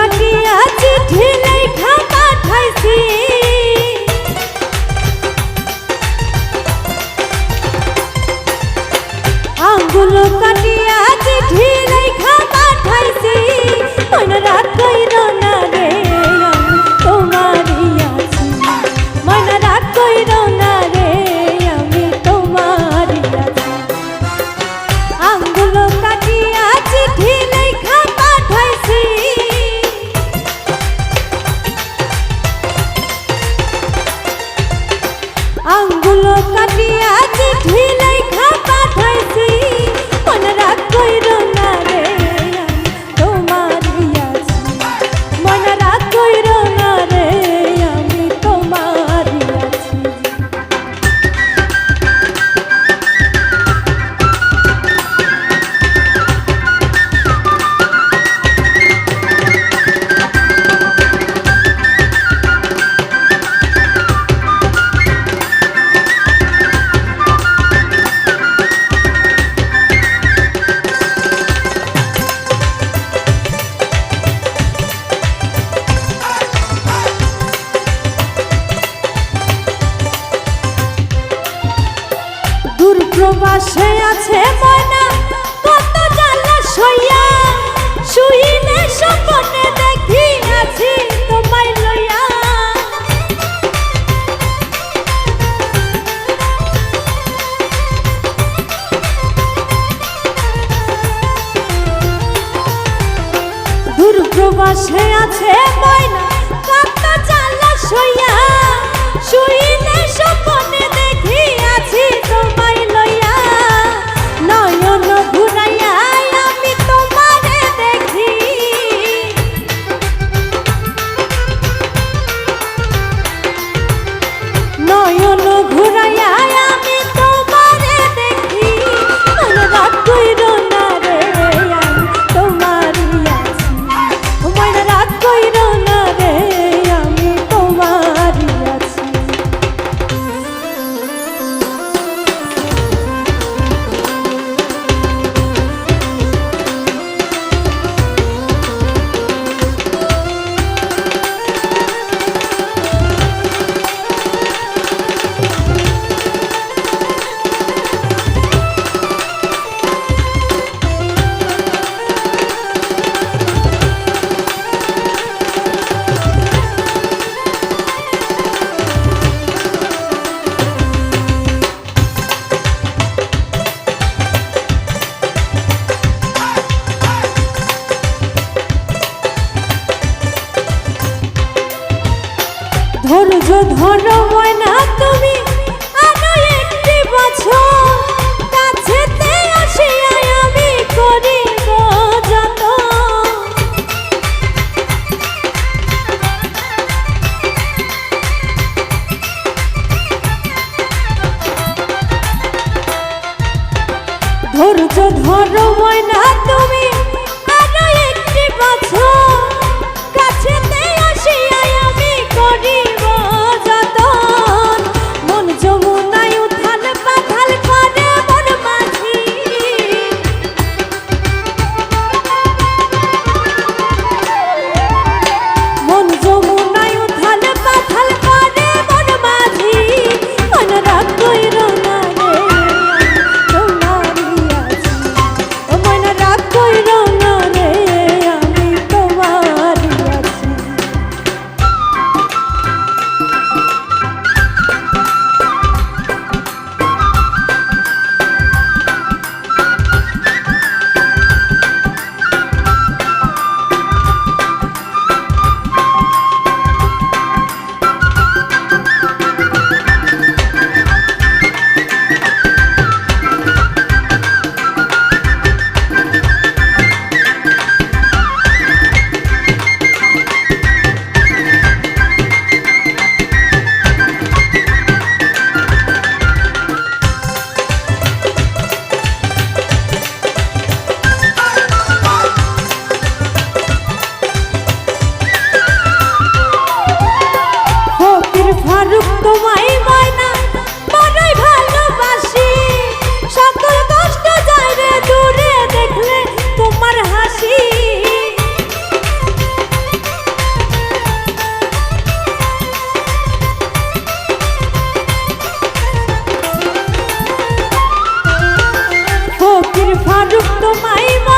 ডাকিয়া চিঠি প্রবাসে আছে ময়না, কত জ্বালা সইয়া শুইলে স্বপনে দেখি আছি তোমায় লইয়া। দূর প্রবাসে আছে ময়না ধৈর্য হয় না তুমি? আরও একটি বছর যত ধৈর্য ধরো হয় না তুমি? তোমায়